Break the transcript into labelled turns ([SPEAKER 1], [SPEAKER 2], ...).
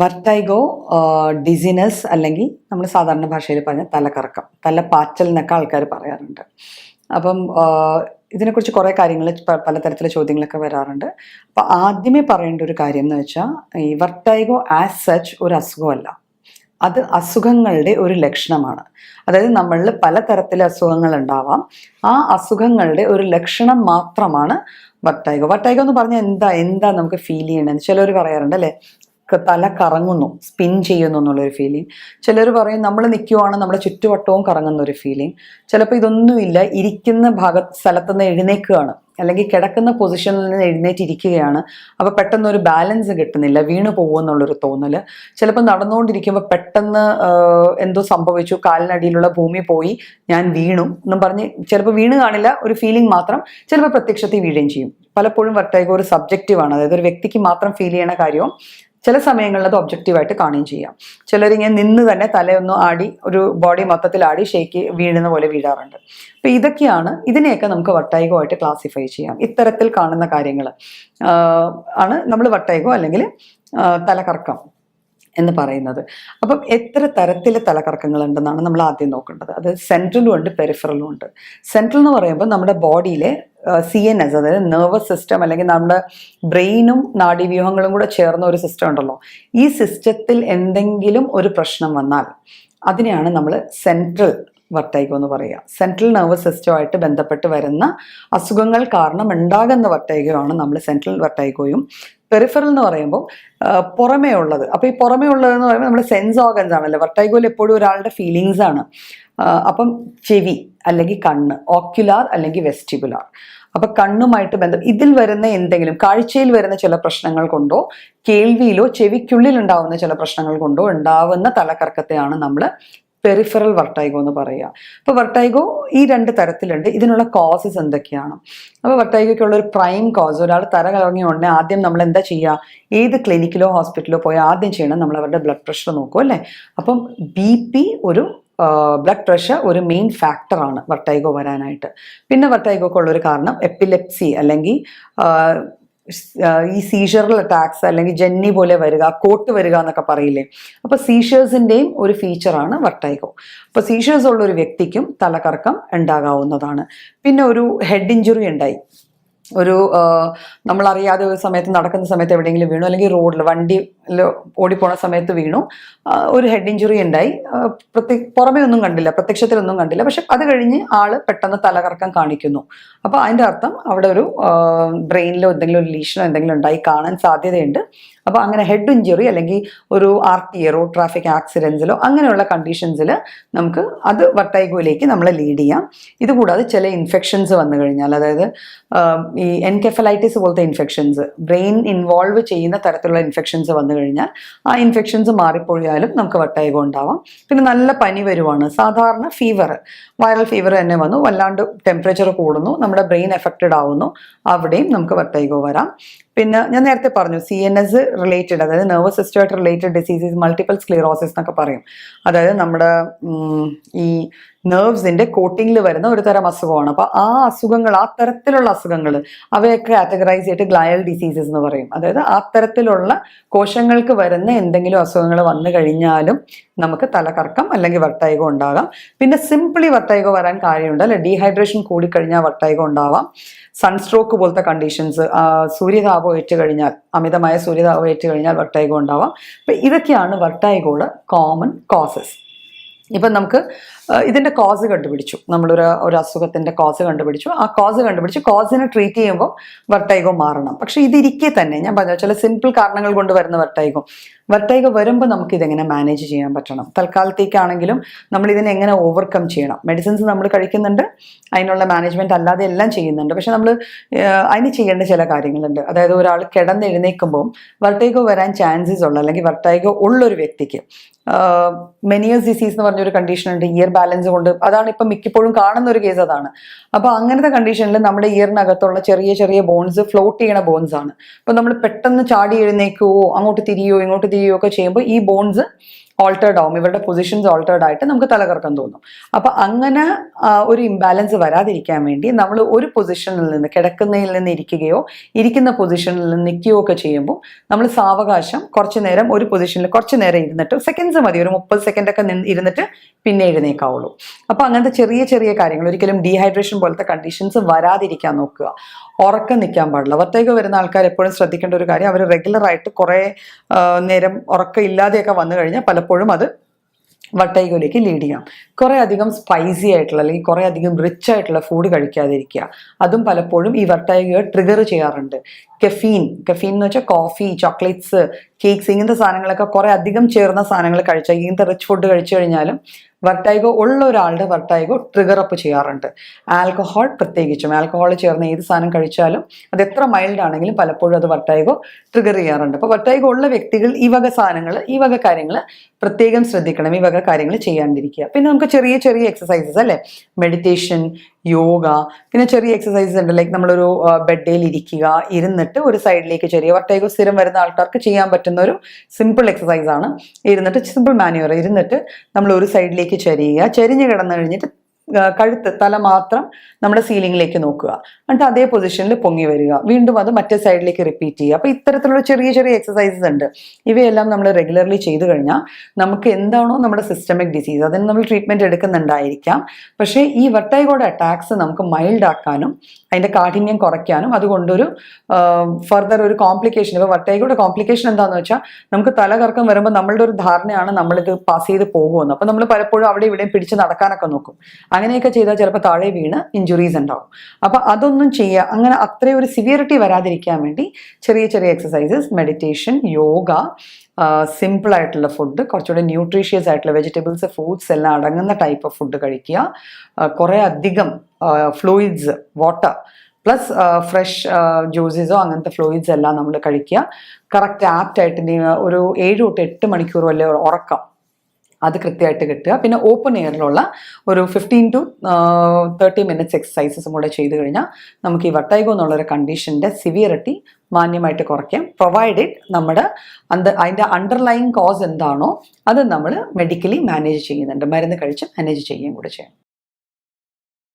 [SPEAKER 1] വർട്ടൈഗോ dizziness അല്ലെങ്കിൽ നമ്മൾ സാധാരണ ഭാഷയിൽ പറഞ്ഞ തലകറക്കം തല പാച്ചൽ എന്നൊക്കെ ആൾക്കാർ പറയാറുണ്ട്. അപ്പം ഇതിനെക്കുറിച്ച് കുറേ കാര്യങ്ങൾ പലതരത്തിലെ ചോദ്യങ്ങളൊക്കെ വരാറുണ്ട്. അപ്പം ആദ്യമേ പറയേണ്ട ഒരു കാര്യം എന്ന് വെച്ചാൽ ഈ വർട്ടൈഗോ ആസ് സച്ച് ഒരു അസുഖമല്ല അത് അസുഖങ്ങളുടെ ഒരു ലക്ഷണമാണ്. അതായത് നമ്മളിൽ പലതരത്തിലെ അസുഖങ്ങൾ ഉണ്ടാവാം. ആ അസുഖങ്ങളുടെ ഒരു ലക്ഷണം മാത്രമാണ് വട്ടൈഗോ വട്ടൈഗോ എന്ന് പറഞ്ഞാൽ എന്താ എന്താ നമുക്ക് ഫീൽ ചെയ്യണമെന്ന് ചിലർ പറയാറുണ്ട് അല്ലേ? തല കറങ്ങുന്നു സ്പിൻ ചെയ്യുന്നു എന്നുള്ളൊരു ഫീലിംഗ് ചിലർ പറയും നമ്മൾ നിൽക്കുവാണ് നമ്മുടെ ചുറ്റുവട്ടവും കറങ്ങുന്ന ഒരു ഫീലിംഗ് ചിലപ്പോൾ ഇതൊന്നുമില്ല ഇരിക്കുന്ന ഭാഗ സ്ഥലത്ത് നിന്ന് എഴുന്നേക്കുകയാണ്. അല്ലെങ്കിൽ കിടക്കുന്ന പൊസിഷനിൽ നിന്ന് എഴുന്നേറ്റിരിക്കുകയാണ് അപ്പോൾ പെട്ടെന്ന് ഒരു ബാലൻസ് കിട്ടുന്നില്ല വീണു പോകുമെന്നുള്ളൊരു തോന്നൽ ചിലപ്പോൾ നടന്നുകൊണ്ടിരിക്കുമ്പോൾ പെട്ടെന്ന് എന്തോ സംഭവിച്ചു കാലിനടിയിലുള്ള ഭൂമി പോയി ഞാൻ വീണു എന്നും പറഞ്ഞ് ചിലപ്പോൾ വീണ് കാണില്ല ഒരു ഫീലിംഗ് മാത്രം ചിലപ്പോൾ പ്രത്യക്ഷത്തിൽ വീഴുകയും ചെയ്യും. പലപ്പോഴും വർട്ടൈഗോ ഒരു സബ്ജക്റ്റീവാണ് അതായത് ഒരു വ്യക്തിക്ക് മാത്രം ഫീൽ ചെയ്യണ കാര്യവും ചില സമയങ്ങളിൽ അത് ഒബ്ജക്റ്റീവായിട്ട് കാണുകയും ചെയ്യാം. ചിലരിങ്ങനെ നിന്ന് തന്നെ തലയൊന്ന് ആടി ഒരു ബോഡി മൊത്തത്തിൽ ആടി ഷേക്ക് വീഴുന്ന പോലെ വീഴാറുണ്ട്. അപ്പോൾ ഇതൊക്കെയാണ് ഇതിനെയൊക്കെ നമുക്ക് വട്ടൈഗോ ആയിട്ട് ക്ലാസിഫൈ ചെയ്യാം. ഇത്തരത്തിൽ കാണുന്ന കാര്യങ്ങൾ ആണ് നമ്മൾ വട്ടൈഗോ അല്ലെങ്കിൽ തലകറക്കം എന്ന് പറയുന്നത്. അപ്പം എത്ര തരത്തിലെ തലകറക്കങ്ങൾ ഉണ്ടെന്നാണ് നമ്മൾ ആദ്യം നോക്കേണ്ടത്. അത് സെൻട്രലും ഉണ്ട് പെരിഫറലും ഉണ്ട്. സെൻട്രൽ എന്ന് പറയുമ്പോൾ നമ്മുടെ ബോഡിയിലെ സി എൻ എസ് അതായത് നെർവസ് സിസ്റ്റം അല്ലെങ്കിൽ നമ്മുടെ ബ്രെയിനും നാഡീവ്യൂഹങ്ങളും കൂടെ ചേർന്ന ഒരു സിസ്റ്റം ഉണ്ടല്ലോ. ഈ സിസ്റ്റത്തിൽ എന്തെങ്കിലും ഒരു പ്രശ്നം വന്നാൽ അതിനെയാണ് നമ്മൾ സെൻട്രൽ വർട്ടൈഗോ എന്ന് പറയുക സെൻട്രൽ നെർവസ് സിസ്റ്റമായിട്ട് ബന്ധപ്പെട്ട് വരുന്ന അസുഖങ്ങൾ കാരണം ഉണ്ടാകുന്ന ആണ് നമ്മൾ സെൻട്രൽ വർട്ടൈഗോയും പെരിഫറൽ എന്ന് പറയുമ്പോൾ പുറമേ ഉള്ളത്. അപ്പോൾ ഈ പുറമേ ഉള്ളത് എന്ന് പറയുമ്പോൾ നമ്മുടെ സെൻസ് ഓർഗൻസ് ആണല്ലോ. വർട്ടൈഗോയിൽ എപ്പോഴും ഒരാളുടെ ഫീലിങ്സ് ആണ്. അപ്പം ചെവി അല്ലെങ്കിൽ കണ്ണ് ഓക്യുലാർ അല്ലെങ്കിൽ വെസ്റ്റിബുലാർ അപ്പൊ കണ്ണുമായിട്ട് ബന്ധം ഇതിൽ വരുന്ന എന്തെങ്കിലും കാഴ്ചയിൽ വരുന്ന ചില പ്രശ്നങ്ങൾ കൊണ്ടോ കേൾവിയിലോ ചെവിക്കുള്ളിൽ ഉണ്ടാവുന്ന ചില പ്രശ്നങ്ങൾ കൊണ്ടോ ഉണ്ടാവുന്ന തലകറക്കത്തെയാണ് നമ്മൾ പെരിഫറൽ വർട്ടൈഗോ എന്ന് പറയുക. അപ്പോൾ വർട്ടൈഗോ ഈ രണ്ട് തരത്തിലുണ്ട്. ഇതിനുള്ള കോസസ് എന്തൊക്കെയാണ്? അപ്പോൾ വർട്ടൈഗോയ്ക്കുള്ള ഒരു പ്രൈം കോസ് ഒരാൾ തല കറങ്ങിയ ഉടനെ ആദ്യം നമ്മൾ എന്താ ചെയ്യുക? ഏത് ക്ലിനിക്കിലോ ഹോസ്പിറ്റലിലോ പോയി ആദ്യം ചെയ്യണം. നമ്മൾ അവരുടെ ബ്ലഡ് പ്രഷർ നോക്കും അല്ലേ? അപ്പം ബി പി ഒരു ബ്ലഡ് പ്രഷർ ഒരു മെയിൻ ഫാക്ടറാണ് വർട്ടൈഗോ വരാനായിട്ട്. പിന്നെ വർട്ടൈഗോക്കുള്ള ഒരു കാരണം എപ്പിലെപ്സി അല്ലെങ്കിൽ ഈ സീഷറൽ അറ്റാക്സ് അല്ലെങ്കിൽ ജന്നി പോലെ വരിക കോട്ട് വരിക എന്നൊക്കെ പറയില്ലേ? അപ്പോൾ സീഷേഴ്സിന്റെയും ഒരു ഫീച്ചറാണ് വട്ടൈകോ അപ്പോൾ സീഷേഴ്സ് ഉള്ള ഒരു വ്യക്തിക്കും തലകറക്കം ഉണ്ടാകാവുന്നതാണ്. പിന്നെ ഒരു ഹെഡ് ഇഞ്ചുറി ഉണ്ടായി. ഒരു നമ്മളറിയാതെ ഒരു സമയത്ത് നടക്കുന്ന സമയത്ത് എവിടെയെങ്കിലും വീണു അല്ലെങ്കിൽ റോഡിൽ വണ്ടിയിൽ ഓടിപ്പോണ സമയത്ത് വീണു. ഒരു ഹെഡ് ഇഞ്ചുറി ഉണ്ടായി. പ്രത്യേക പ്രത്യ പുറമേ ഒന്നും കണ്ടില്ല. പ്രത്യക്ഷത്തിലൊന്നും കണ്ടില്ല. പക്ഷെ അത് കഴിഞ്ഞ് ആൾ പെട്ടെന്ന് തലകറക്കം കാണിക്കുന്നു. അപ്പോൾ അതിന്റെ അർത്ഥം അവിടെ ഒരു ബ്രെയിനിലോ എന്തെങ്കിലും ഒരു ലീഷനോ എന്തെങ്കിലും ഉണ്ടായി കാണാൻ സാധ്യതയുണ്ട്. അപ്പോൾ അങ്ങനെ ഹെഡ് ഇഞ്ചുറി അല്ലെങ്കിൽ ഒരു R T A road traffic ആക്സിഡൻസിലോ അങ്ങനെയുള്ള കണ്ടീഷൻസിൽ നമുക്ക് അത് വട്ടൈഗോയിലേക്ക് നമ്മൾ ലീഡ് ചെയ്യാം. ഇതുകൂടാതെ ചില ഇൻഫെക്ഷൻസ് വന്നു കഴിഞ്ഞാൽ അതായത് ഈ എൻകെഫലൈറ്റിസ് പോലത്തെ ഇൻഫെക്ഷൻസ് ബ്രെയിൻ ഇൻവോൾവ് ചെയ്യുന്ന തരത്തിലുള്ള ഇൻഫെക്ഷൻസ് വന്നു കഴിഞ്ഞാൽ ആ ഇൻഫെക്ഷൻസ് മാറിപ്പോയാലും നമുക്ക് വട്ടയകം ഉണ്ടാവാം. പിന്നെ നല്ല പനി വരുവാണ്. സാധാരണ ഫീവർ വൈറൽ ഫീവർ തന്നെ വന്നു. വല്ലാണ്ട് ടെമ്പറേച്ചർ കൂടുന്നു. നമ്മുടെ ബ്രെയിൻ എഫക്റ്റഡ് ആവുന്നു. അവിടെയും നമുക്ക് വട്ടൈഗോ വരാം. പിന്നെ ഞാൻ നേരത്തെ പറഞ്ഞു സി എൻ എസ് റിലേറ്റഡ് അതായത് നെർവസ് സിസ്റ്റമായിട്ട് റിലേറ്റഡ് ഡിസീസസ് മൾട്ടിപ്പിൾ സ്ക്ലിറോസിസ് എന്നൊക്കെ പറയും. അതായത് നമ്മുടെ ഈ നെർവ്സിന്റെ കോട്ടിങ്ങിൽ വരുന്ന ഒരു തരം അസുഖമാണ്. അപ്പോൾ ആ അസുഖങ്ങൾ ആ തരത്തിലുള്ള അസുഖങ്ങൾ അവയൊക്കെ കാറ്റഗറൈസ് ചെയ്തിട്ട് ഗ്ലയൽ ഡിസീസസ് എന്ന് പറയും. അതായത് ആ തരത്തിലുള്ള കോശങ്ങൾക്ക് വരുന്ന എന്തെങ്കിലും അസുഖങ്ങൾ വന്നു കഴിഞ്ഞാലും നമുക്ക് തലകറക്കം അല്ലെങ്കിൽ വട്ടൈഗോ ഉണ്ടാകാം. പിന്നെ സിംപിളി വട്ടൈഗോ വരാൻ കാര്യമുണ്ട് അല്ലെ? ഡീഹൈഡ്രേഷൻ കൂടിക്കഴിഞ്ഞാൽ വട്ടൈഗോ ഉണ്ടാവാം. സൺസ്ട്രോക്ക് പോലത്തെ കണ്ടീഷൻസ് സൂര്യതാപം ഏറ്റു കഴിഞ്ഞാൽ അമിതമായ സൂര്യതാപം ഏറ്റു കഴിഞ്ഞാൽ വട്ടൈഗോ ഉണ്ടാവാം. അപ്പം ഇതൊക്കെയാണ് വട്ടൈഗോയുടെ കോമൺ കോസസ് ഇപ്പം നമുക്ക് ആ, ഇതിന്റെ കോസ് കണ്ടുപിടിച്ചു. നമ്മളൊരു ഒരു അസുഖത്തിന്റെ കോസ് കണ്ടുപിടിച്ചു. ആ കോസ് കണ്ടുപിടിച്ച് കോസിനെ ട്രീറ്റ് ചെയ്യുമ്പോൾ വർട്ടൈഗോ മാറണം. പക്ഷെ ഇതിരിക്കെ തന്നെ ഞാൻ പറഞ്ഞ ചില സിമ്പിൾ കാരണങ്ങൾ കൊണ്ട് വരുന്ന വർട്ടൈഗോ വർട്ടൈഗോ വരുമ്പോൾ നമുക്ക് ഇതെങ്ങനെ മാനേജ് ചെയ്യാൻ പറ്റണം? തൽക്കാലത്തേക്കാണെങ്കിലും നമ്മൾ ഇതിനെ എങ്ങനെ ഓവർകം ചെയ്യണം? മെഡിസിൻസ് നമ്മൾ കഴിക്കുന്നുണ്ട് അതിനുള്ള മാനേജ്മെന്റ് അല്ലാതെ എല്ലാം ചെയ്യുന്നുണ്ട്. പക്ഷെ നമ്മൾ അതിന് ചെയ്യേണ്ട ചില കാര്യങ്ങളുണ്ട്. അതായത് ഒരാൾ കിടന്ന് എഴുന്നേൽക്കുമ്പോൾ വർട്ടൈഗോ വരാൻ ചാൻസസ് ഉള്ള അല്ലെങ്കിൽ വർട്ടൈഗോ ഉള്ളൊരു വ്യക്തിക്ക് മെനിയസ് ഡിസീസ് എന്ന് പറഞ്ഞൊരു കണ്ടീഷൻ ഉണ്ട് ഇയർ ബാലൻസ് കൊണ്ട്. അതാണ് ഇപ്പം മിക്കപ്പോഴും കാണുന്ന ഒരു കേസ് അതാണ്. അപ്പോൾ അങ്ങനത്തെ കണ്ടീഷനിൽ നമ്മുടെ ഇയറിനകത്തുള്ള ചെറിയ ചെറിയ ബോൺസ് ഫ്ലോട്ട് ചെയ്യണ ബോൺസ് ആണ്. അപ്പോൾ നമ്മൾ പെട്ടെന്ന് ചാടി എഴുന്നേക്കുകയോ അങ്ങോട്ട് തിരിയോ ഇങ്ങോട്ട് തിരിയോ ഒക്കെ ചെയ്യുമ്പോൾ ഈ ബോൺസ് ഓൾട്ടേർഡ് ആവും. ഇവരുടെ പൊസിഷൻസ് ഓൾട്ടേർഡ് ആയിട്ട് നമുക്ക് തലകറക്കം തോന്നും. അപ്പൊ അങ്ങനെ ഒരു ഇംബാലൻസ് വരാതിരിക്കാൻ വേണ്ടി നമ്മൾ ഒരു പൊസിഷനിൽ നിന്ന് കിടക്കുന്നതിൽ നിന്ന് ഇരിക്കുകയോ ഇരിക്കുന്ന പൊസിഷനിൽ നിന്ന് നിൽക്കുകയോ ഒക്കെ ചെയ്യുമ്പോൾ നമ്മൾ സാവകാശം കുറച്ച് നേരം ഒരു പൊസിഷനിൽ കുറച്ച് നേരം ഇരുന്നിട്ട് സെക്കൻഡ്സ് മതി. ഒരു മുപ്പത് സെക്കൻഡ് ഒക്കെ നിന്ന് ഇരുന്നിട്ട് പിന്നെ എഴുന്നേക്കാവുള്ളൂ. അപ്പൊ അങ്ങനത്തെ ചെറിയ ചെറിയ കാര്യങ്ങൾ ഒരിക്കലും ഡീഹൈഡ്രേഷൻ പോലത്തെ കണ്ടീഷൻസ് വരാതിരിക്കാൻ നോക്കുക. ഉറക്കം നിൽക്കാൻ പാടില്ല. ഒറ്റയ്ക്ക് വരുന്ന ആൾക്കാർ എപ്പോഴും ശ്രദ്ധിക്കേണ്ട ഒരു കാര്യം അവർ റെഗുലറായിട്ട് കുറേ നേരം ഉറക്കം ഇല്ലാതെയൊക്കെ വന്നു കഴിഞ്ഞാൽ പലപ്പോഴും അത് വട്ടൈകോലേക്ക് ലീഡ് ചെയ്യാം കുറേ അധികം സ്പൈസി ആയിട്ടുള്ള അല്ലെങ്കിൽ കുറേ അധികം റിച്ച് ആയിട്ടുള്ള ഫുഡ് കഴിക്കാതിരിക്കുക. അതും പലപ്പോഴും ഈ വട്ടൈകയെ ട്രിഗർ ചെയ്യാറുണ്ട്. കഫീൻ കെഫീൻ എന്ന് വെച്ചാൽ കോഫി ചോക്ലേറ്റ്സ് കേക്ക്സ് ഇങ്ങനത്തെ സാധനങ്ങളൊക്കെ കുറേ അധികം ചേർന്ന സാധനങ്ങൾ കഴിച്ചാൽ ഇങ്ങനത്തെ റിച്ച് ഫുഡ് കഴിച്ചു കഴിഞ്ഞാലും വർട്ടൈഗോ ഉള്ള ഒരാളുടെ വർട്ടൈഗോ ട്രിഗർ അപ്പ് ചെയ്യാറുണ്ട്. ആൽക്കഹോൾ പ്രത്യേകിച്ചും ആൽക്കഹോൾ ചേർന്ന ഏത് സാധനം കഴിച്ചാലും അത് എത്ര മൈൽഡ് ആണെങ്കിലും പലപ്പോഴും അത് വർട്ടൈഗോ ട്രിഗർ ചെയ്യാറുണ്ട്. അപ്പോൾ വർട്ടൈഗോ ഉള്ള വ്യക്തികൾ ഈ വക സാധനങ്ങൾ ഈ വക കാര്യങ്ങൾ പ്രത്യേകം ശ്രദ്ധിക്കണം ഈ വക കാര്യങ്ങൾ ചെയ്യാണ്ടിരിക്കുക. പിന്നെ നമുക്ക് ചെറിയ ചെറിയ എക്സസൈസസ് അല്ലേ? മെഡിറ്റേഷൻ യോഗ പിന്നെ ചെറിയ എക്സസൈസസ് ഉണ്ട്. ലൈക്ക് നമ്മളൊരു ബെഡേയിൽ ഇരിക്കുക ഇരുന്നിട്ട് ഒരു സൈഡിലേക്ക് ചെറിയ ഒറ്റയ്ക്ക് സ്ഥിരം വരുന്ന ആൾക്കാർക്ക് ചെയ്യാൻ പറ്റുന്ന ഒരു സിമ്പിൾ എക്സസൈസ് ആണ്. ഇരുന്നിട്ട് സിമ്പിൾ മാനുവർ ഇരുന്നിട്ട് നമ്മൾ ഒരു സൈഡിലേക്ക് ചരിയുക. ചരിഞ്ഞ് കിടന്നു കഴിഞ്ഞിട്ട് കഴുത്ത് തല മാത്രം നമ്മുടെ സീലിംഗിലേക്ക് നോക്കുക. എന്നിട്ട് അതേ പൊസിഷനിൽ പൊങ്ങി വരിക. വീണ്ടും അത് മറ്റേ സൈഡിലേക്ക് റിപ്പീറ്റ് ചെയ്യുക. അപ്പോൾ ഇത്തരത്തിലുള്ള ചെറിയ ചെറിയ എക്സസൈസസ് ഉണ്ട്. ഇവയെല്ലാം നമ്മൾ റെഗുലർലി ചെയ്തു കഴിഞ്ഞാൽ നമുക്ക് എന്താണോ നമ്മുടെ സിസ്റ്റമിക് ഡിസീസ് അതിന് നമ്മൾ ട്രീറ്റ്മെന്റ് എടുക്കുന്നുണ്ടായിരിക്കാം. പക്ഷേ ഈ വട്ടൈകോടെ അറ്റാക്സ് നമുക്ക് മൈൽഡ് ആക്കാനും അതിന്റെ കാഠിന്യം കുറയ്ക്കാനും അതുകൊണ്ടൊരു ഫർദർ ഒരു കോംപ്ലിക്കേഷൻ ഇപ്പോൾ വട്ടൈകോടെ കോംപ്ലിക്കേഷൻ എന്താണെന്ന് വെച്ചാൽ നമുക്ക് തലകറക്കം വരുമ്പോൾ നമ്മളുടെ ഒരു ധാരണയാണ് നമ്മളിത് പാസ് ചെയ്ത് പോകുമെന്ന്. അപ്പോൾ നമ്മൾ പലപ്പോഴും അവിടെ ഇവിടെയും പിടിച്ച് നടക്കാനൊക്കെ നോക്കും. അങ്ങനെയൊക്കെ ചെയ്താൽ ചിലപ്പോൾ താഴെ വീണ് ഇഞ്ചുറീസ് ഉണ്ടാവും. അപ്പോൾ അതൊന്നും ചെയ്യുക അങ്ങനെ അത്രയും ഒരു സിവിയറിറ്റി വരാതിരിക്കാൻ വേണ്ടി ചെറിയ ചെറിയ എക്സസൈസസ് മെഡിറ്റേഷൻ യോഗ സിമ്പിൾ ആയിട്ടുള്ള ഫുഡ് കുറച്ചുകൂടെ ന്യൂട്രീഷ്യസ് ആയിട്ടുള്ള വെജിറ്റബിൾസ് ഫ്രൂട്ട്സ് എല്ലാം അടങ്ങുന്ന ടൈപ്പ് ഓഫ് ഫുഡ് കഴിക്കുക. കുറേ അധികം ഫ്ലൂയിഡ്സ് വാട്ടർ പ്ലസ് ഫ്രഷ് ജ്യൂസസോ അങ്ങനത്തെ ഫ്ലൂയിഡ്സ് എല്ലാം നമ്മൾ കഴിക്കുക. കറക്റ്റ് ആപ്റ്റായിട്ട് ഒരു ഏഴ് തൊട്ട് എട്ട് മണിക്കൂർ വല്ല ഉറക്കം. അത് കൃത്യമായിട്ട് കിട്ടുക. പിന്നെ ഓപ്പൺ എയറിലുള്ള ഒരു ഫിഫ്റ്റീൻ ടു തേർട്ടി മിനിറ്റ്സ് എക്സസൈസസും കൂടെ ചെയ്ത് കഴിഞ്ഞാൽ നമുക്ക് ഈ വട്ടൈഗോ എന്നുള്ളൊരു കണ്ടീഷന്റെ സിവിയറിറ്റി മാന്യമായിട്ട് കുറയ്ക്കാം. പ്രൊവൈഡഡ് നമ്മുടെ അന്ത അതിന്റെ അണ്ടർലൈൻ കോസ് എന്താണോ അത് നമ്മൾ മെഡിക്കലി മാനേജ് ചെയ്യുന്നുണ്ട്. മരുന്ന് കഴിച്ച് മാനേജ് ചെയ്യുകയും കൂടെ ചെയ്യണം